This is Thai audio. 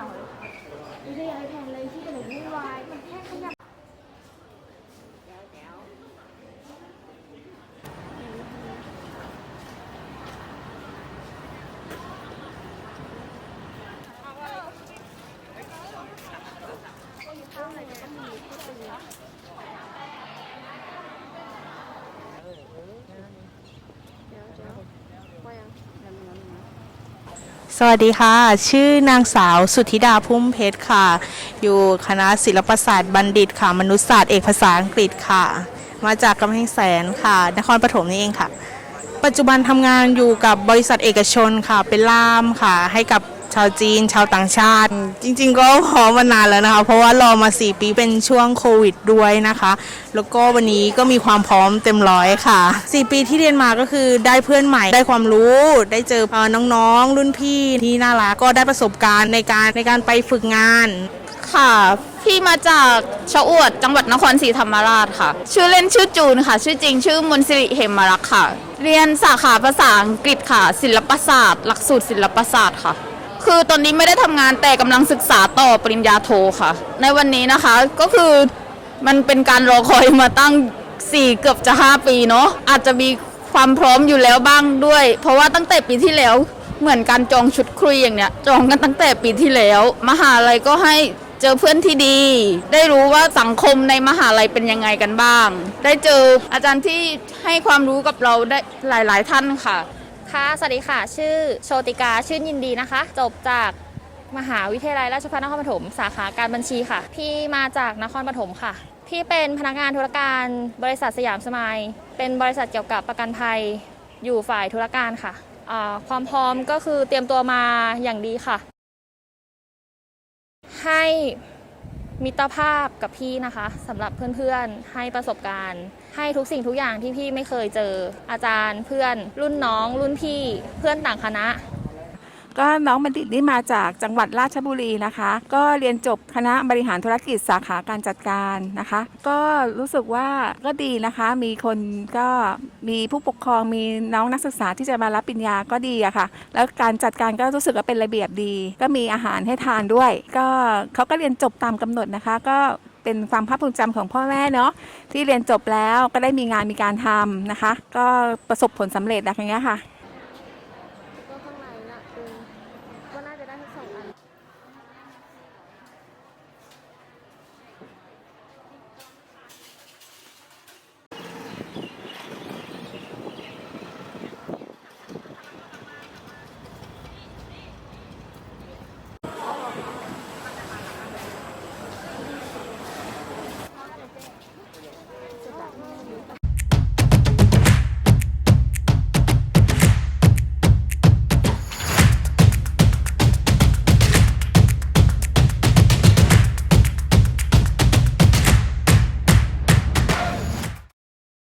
hỏi đi đi ở hàng lấy chứ đừng đi hoài mình khác không nhau. Hãy subscribe สวัสดีค่ะ ชื่อนางสาวสุธิดาพุ่มเพชรค่ะ อยู่คณะศิลปศาสตร์บัณฑิตค่ะ มนุษยศาสตร์เอกภาษาอังกฤษค่ะ มาจากกำแพงแสนค่ะ นครปฐมนี่เองค่ะ ปัจจุบันทำงานอยู่กับบริษัทเอกชนค่ะ เป็นล่ามค่ะ ให้กับ ชาวจีน ชาวต่างชาติ จริง ๆ ก็พร้อมมานานแล้วนะคะ เพราะว่ารอมา 4 ปีเป็นช่วงโควิดด้วยนะคะ แล้วก็วันนี้ก็มีความพร้อมเต็มร้อยค่ะ 4 ปีที่เรียนมาก็คือได้เพื่อนใหม่ได้ความรู้ ได้เจอน้องๆรุ่นพี่ที่น่ารักก็ได้ประสบการณ์ในการในการไปฝึกงานค่ะ พี่มาจากชะอวด จังหวัดนครศรีธรรมราชค่ะ ชื่อเล่นชื่อจูนค่ะ ชื่อจริงชื่อมนสิริเหมรักค่ะ เรียนสาขาภาษาอังกฤษค่ะ ศิลปศาสตร์ หลักสูตรศิลปศาสตร์ค่ะ คือตอนนี้ไม่ได้ทำงานแต่กำลังศึกษาต่อปริญญาโทค่ะ ในวันนี้นะคะก็คือมันเป็นการรอคอยมาตั้ง 4 เกือบจะ 5 ปีเนาะอาจจะมีความพร้อมอยู่แล้วบ้างด้วย เพราะว่าตั้งแต่ปีที่แล้วเหมือนการจองชุดคุยอย่างเนี้ยจองกันตั้งแต่ปีที่แล้ว มหาลัยก็ให้เจอเพื่อนที่ดี ได้รู้ว่าสังคมในมหาลัยเป็นยังไงกันบ้าง ได้เจออาจารย์ที่ให้ความรู้กับเราได้หลาย ๆ ท่านค่ะ ค่ะ สวัสดีค่ะ ชื่อโชติกา ชื่นยินดีนะคะ จบจากมหาวิทยาลัยราชภัฏนครปฐม สาขาการบัญชีค่ะ พี่มาจากนครปฐมค่ะ พี่เป็นพนักงานธุรการบริษัทสยามสมายเป็นบริษัทเกี่ยวกับประกันภัย อยู่ฝ่ายธุรการค่ะ ความพร้อมก็คือเตรียมตัวมาอย่างดีค่ะ ให้ มิตรภาพกับพี่นะคะสำหรับเพื่อนๆให้ประสบการณ์ ให้ทุกสิ่งทุกอย่างที่พี่ไม่เคยเจออาจารย์เพื่อนรุ่นน้อง รุ่นพี่เพื่อนต่างคณะ ก็น้องบัณฑิตนี่มาจากจังหวัดราชบุรีนะคะ ก็เรียนจบคณะบริหารธุรกิจสาขาการจัดการนะคะ ก็รู้สึกว่าก็ดีนะคะ มีคนก็มีผู้ปกครองมีน้องนักศึกษาที่จะมารับปริญญาก็ดีอะค่ะ แล้วการจัดการก็รู้สึกว่าเป็นระเบียบดี ก็มีอาหารให้ทานด้วย ก็เขาก็เรียนจบตามกำหนดนะคะ ก็เป็นความภาคภูมิใจของพ่อแม่เนาะที่เรียนจบแล้วก็ได้มีงานมีการทำนะคะ ก็ประสบผลสำเร็จอะไรอย่างเงี้ยค่ะ